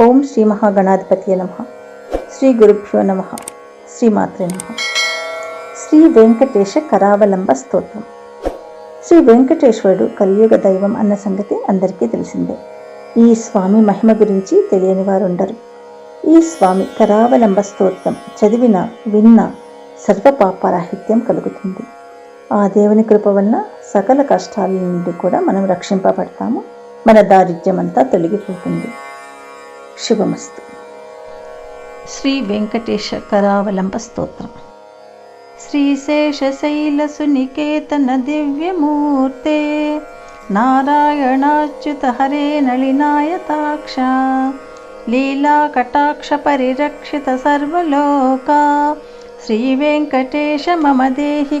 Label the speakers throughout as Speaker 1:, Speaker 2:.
Speaker 1: ఓం శ్రీ మహాగణాధిపతి నమ. శ్రీ గురుభ్యో నమ. శ్రీమాతృ నమ. శ్రీ వెంకటేశ కరావలంబ స్తోత్రం. శ్రీ వెంకటేశ్వరుడు కలియుగ దైవం అన్న సంగతి అందరికీ తెలిసిందే. ఈ స్వామి మహిమ గురించి తెలియని వారు ఉండరు ఈ స్వామి కరావలంబ స్తోత్రం చదివిన విన్న సర్వ పాపరాహిత్యం కలుగుతుంది. ఆ దేవుని కృప వలన సకల కష్టాల నుండి కూడా మనం రక్షింపబడతాము. మన దారిద్ర్యమంతా తొలగిపోతుంది. శుభమస్తు. శ్రీ వెంకటేశ కరావలంబ స్తోత్రం. శ్రీశేషశైలసునికేతన దివ్యమూర్తే నారాయణాచ్యుత హరే నళినాయతాక్ష లీలాకటాక్ష పరిరక్షిత సర్వలోకా శ్రీవేంకటేశ మమ దేహి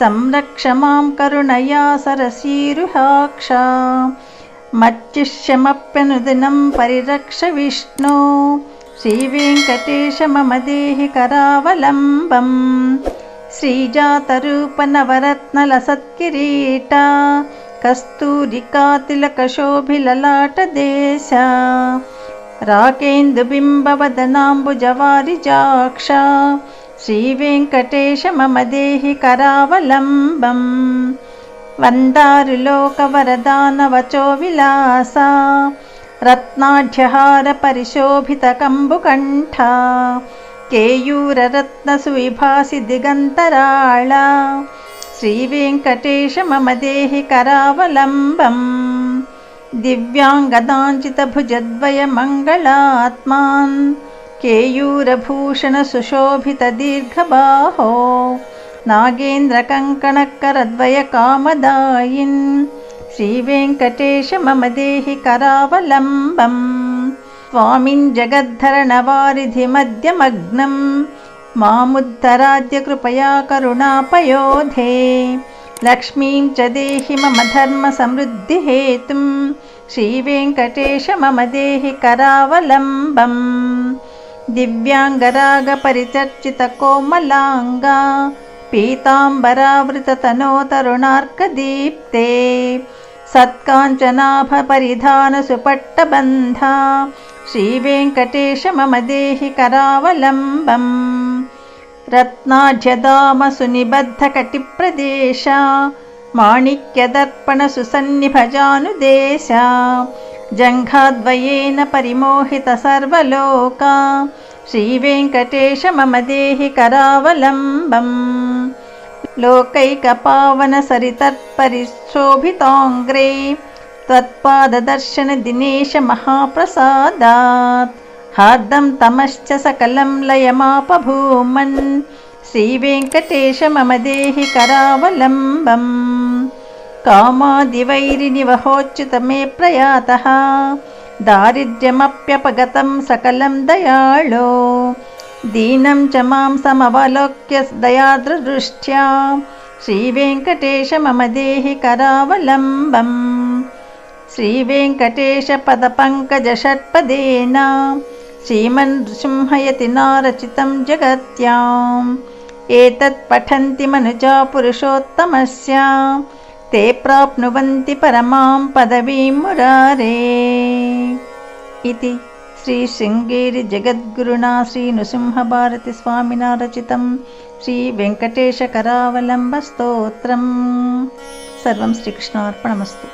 Speaker 1: మమ దేహి కరావలంబం లక్ష్మీపతే నిగమలక్ష నిజస్వరూపా కామాదిదోష పరిహారిత బోధదాయిన్ దైత్యాదిమర్దన జనార్దన వాసుదేవా శ్రీవేంకటేశ మమ దేహి కరావలంబం తాపత్రయం హర విభోరభసాన్మురారే సంరక్ష మాం కరుణయా సరసీరుహాక్ష మచ్చిష్యమప్యనుదినం పరిరక్ష విష్ణు శ్రీవేంకటేశ మమ దేహి కరావలంబం శ్రీజాతరూపనవరత్నలసత్కిరీట కస్తూరికాతిలకశోభిలలాటదేశ రాకేందుబింబవదనాంబుజవారిజాక్ష శ్రీవేంకటేశ మమ దేహి కరావలంబం వందారులోకవరదానవచో విలాస రత్నాఢ్యహార పరిశోభిత కంబుకంఠ కేయూరరత్నసువిభాసి దిగంతరాళ శ్రీవేంకటేశ మమ దేహి కరావలంబం दिव्याङ्गदाञ्चितभुजद्वयमङ्गलात्मान् केयूरभूषणसुशोभितदीर्घबाहो। नागेन्द्रकङ्कणकरद्वयकामदायिन्। श्रीवेङ्कटेश मम देहि करावलम्बं स्वामिन् जगद्धरणवारिधिमद्यमग्नं मामुद्धराद्य कृपया करुणापयोधे। लक्ष्मीं च देहि मम धर्मसमृद्धिहेतुं श्रीवेङ्कटेश मम देहि करावलम्बं दिव्याङ्गरागपरिचर्चितकोमलाङ्गा पीताम्बरावृततनोतरुणार्कदीप्ते सत्काञ्चनाभपरिधानसुपट्टबन्धा श्रीवेङ्कटेश मम देहि करावलम्बम् रत्नाढ्यदामसुनिबद्धकटिप्रदेश माणिक्यदर्पणसुसन्निभजानुदेश जङ्घाद्वयेन परिमोहितसर्वलोका श्रीवेङ्कटेश मम देहि करावलम्बम् लोकैकपावनसरितत्परिशोभिताङ्ग्रे त्वत्पाददर्शनदिनेश महाप्रसादात् हार्दं तमश्च सकलं लयमापभूमन् श्रीवेङ्कटेश मम देहि करावलम्बम् कामादिवैरिनिवहोच्युत मे प्रयातः दारिद्र्यमप्यपगतं सकलं दयाळो दीनं च मां समवलोक्य दयाद्रदृष्ट्या श्रीवेङ्कटेश मम देहि करावलम्बम् श्रीवेङ्कटेशपदपङ्कजषट्पदेन श्रीमन्नृसिंहयति नारचितं जगत्याम् एतत् पठन्ति मनुजा पुरुषोत्तमस्य ते प्राप्नुवन्ति परमां पदवीं मुरारे इति श्रीशृङ्गेरिजगद्गुरुणा श्रीनृसिंहभारतिस्वामिना रचितं श्रीवेङ्कटेशकरावलम्बस्तोत्रम् सर्वं श्रीकृष्णार्पणमस्तु